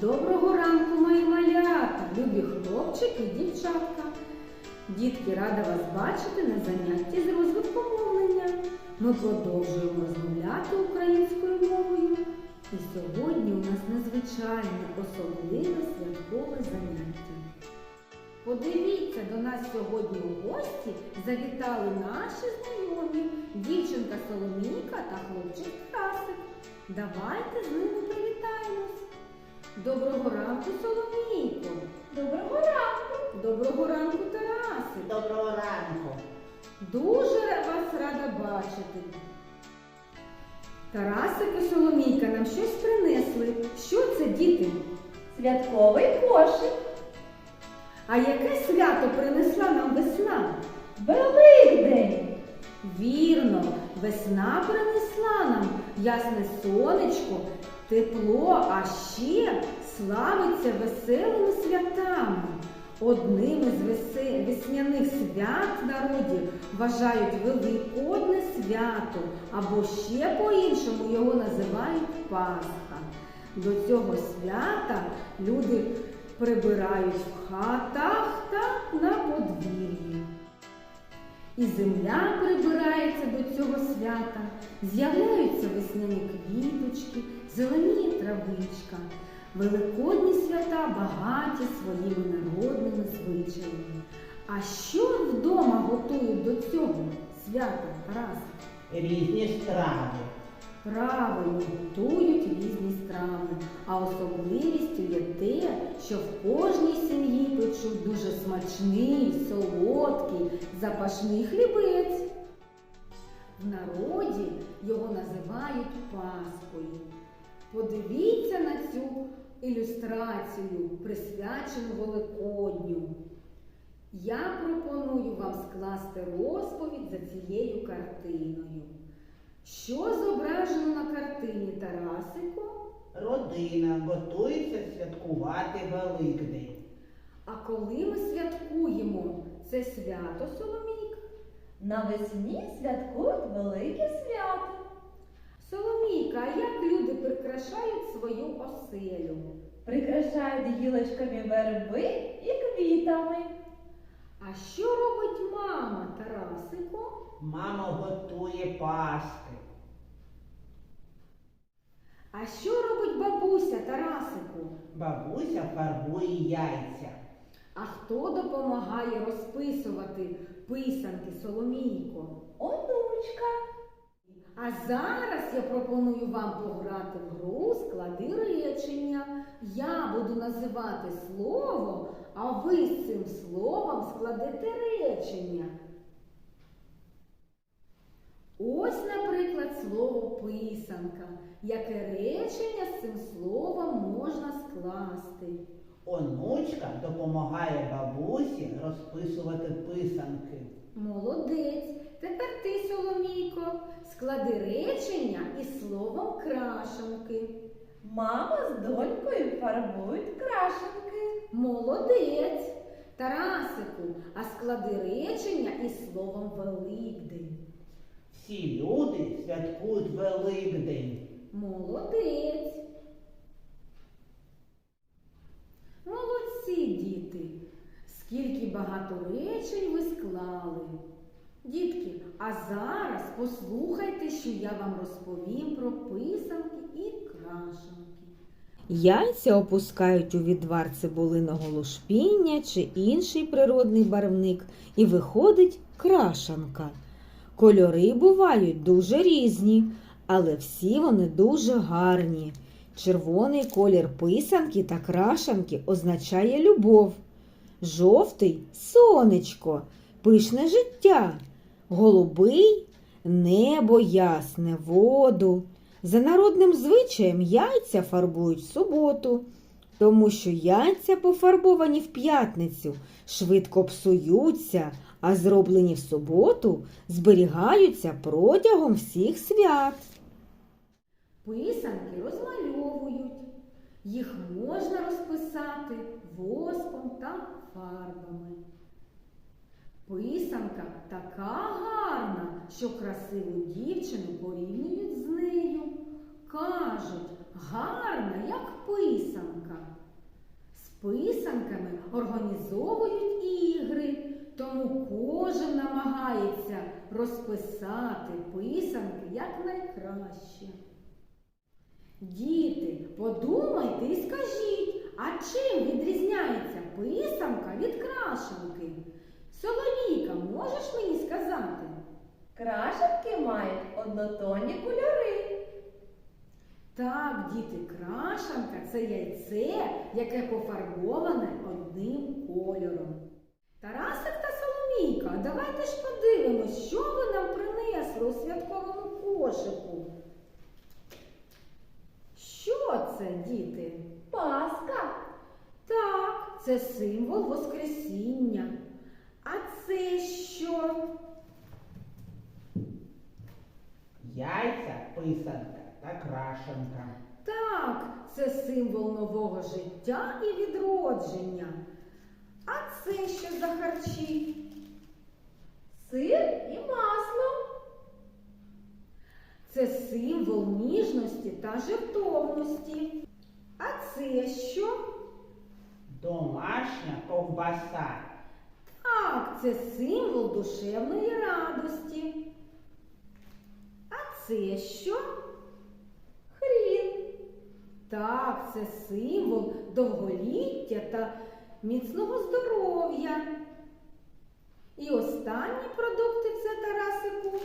Доброго ранку, мої малята, любі хлопчики і дівчатка. Дітки, рада вас бачити на занятті з розвитку мовлення. Ми продовжуємо розмовляти українською мовою. І сьогодні у нас надзвичайне особливе святкове заняття. Подивіться, до нас сьогодні у гості завітали наші знайомі дівчинка Соломійка та хлопчик Тарасик. Давайте з ними привітаємось. Доброго ранку, Соломійко! Доброго ранку! Доброго ранку, Тарасик! Доброго ранку. Дуже вас рада бачити. Тарасик і Соломійка нам щось принесли. Що це, діти? Святковий кошик! А яке свято принесла нам весна? Великдень! Вірно, весна принесла нам ясне сонечко, тепло, а ще славиться веселими святами. Одним із весняних свят в народі вважають Великодне свято, або ще по-іншому його називають Пасха. До цього свята люди прибирають в хатах та на подвір'ї. І земля прибирається до цього свята, з'являються весняні квіточки, зеленіє травичка. Великодні свята багаті своїми народними звичаями. А що вдома готують до цього свята, Тарас? Різні страви. Правильно готують різні страви, а особливістю є те, що в кожній сім'ї печуть дуже смачний, солодкий, запашний хлібець. В народі його називають Паскою. Подивіться на цю ілюстрацію, присвячену Великодню. Я пропоную вам скласти розповідь за цією картиною. Що зображено на картині Тарасику? Родина готується святкувати Великдень. А коли ми святкуємо це свято Соломійка? Навесні святкують велике свято. Соломійка, а як люди прикрашають свою оселю? Прикрашають гілочками верби і квітами. А що робить мама Тарасику? Мама готує паски. А що робить бабуся Тарасику? Бабуся фарбує яйця. А хто допомагає розписувати писанки Соломійко? Онучка. А зараз я пропоную вам пограти в гру склади речення. Я буду називати слово, а ви з цим словом складете речення. Ось, наприклад, слово писанка. Яке речення з цим словом можна скласти? Онучка допомагає бабусі розписувати писанки. Молодець. Тепер ти, Соломійко, склади речення із словом крашенки. Мама з донькою фарбують крашенки. Молодець. Тарасику, а склади речення із словом Великдень. Всі люди святкують Великдень. Молодець. Молодці, діти. Скільки багато речень ви склали. Дітки, а зараз послухайте, що я вам розповім про писанки і крашенки. Яйця опускають у відвар цибулиного лушпіння чи інший природний барвник, і виходить крашанка. Кольори бувають дуже різні, але всі вони дуже гарні. Червоний колір писанки та крашанки означає любов. Жовтий сонечко, пишне життя, голубий небо ясне, воду. За народним звичаєм яйця фарбують в суботу, тому що яйця пофарбовані в п'ятницю, швидко псуються, а зроблені в суботу зберігаються протягом всіх свят. Писанки розмальовують. Їх можна розписати воском та фарбами. Писанка така гарна, що красиву дівчину порівнюють з нею. Кажуть, гарна, як писанка. З писанками організовують ігри, тому кожен намагається розписати писанки якнайкраще. Діти, подумайте і скажіть, а чим відрізняється писанка від крашенки? Соломійка, можеш мені сказати? Крашенки мають однотонні кольори. Так, діти, крашанка це яйце, яке пофарбоване одним кольором. Тарасик та Соломійка, давайте ж подивимось, що ви нам принесли у святковому кошику. Що це, діти? Паска. Так, це символ Воскресіння. А це що? Яйця, писанка та крашенка. Так, це символ нового життя і відродження. А це що за харчі? Сир і масло. Це символ ніжності та жертовності. А це що? Домашня ковбаса. Так, це символ душевної радості. А це що? Хрін. Так, це символ довголіття та міцного здоров'я. І останні продукти це Тарасику.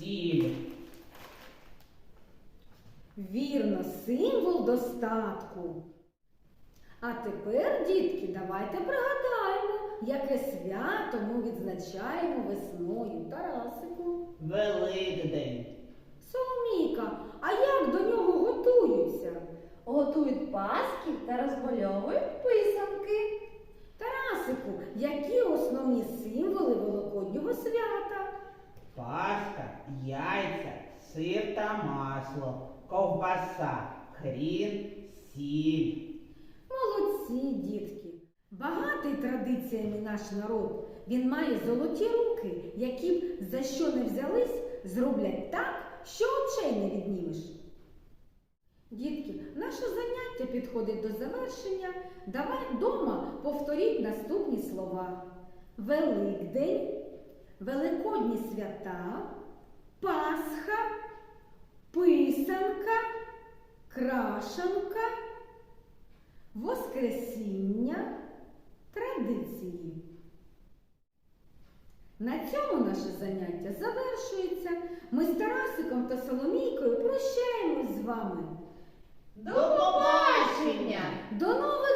Сіль. Вірно, символ достатку. А тепер, дітки, давайте пригадаємо, яке свято ми відзначаємо весною Тарасику. Великдень. Соломійка, а як до нього готуються? Готують паски та розмальовують писанки. Тарасику, які основні символи Великоднього свята? Паска, яйця, сир та масло, ковбаса, хрін, сіль. Молодці, дітки! Багатий традиціями наш народ. Він має золоті руки, які б за що не взялись, зроблять так, що очей не віднімеш. Дітки, наше заняття підходить до завершення. Давай вдома повторіть наступні слова: Великдень, Великодні свята, Пасха, Писанка, Крашанка. Воскресіння традиції. На цьому наше заняття завершується. Ми з Тарасиком та Соломійкою прощаємось з вами. До побачення! До нових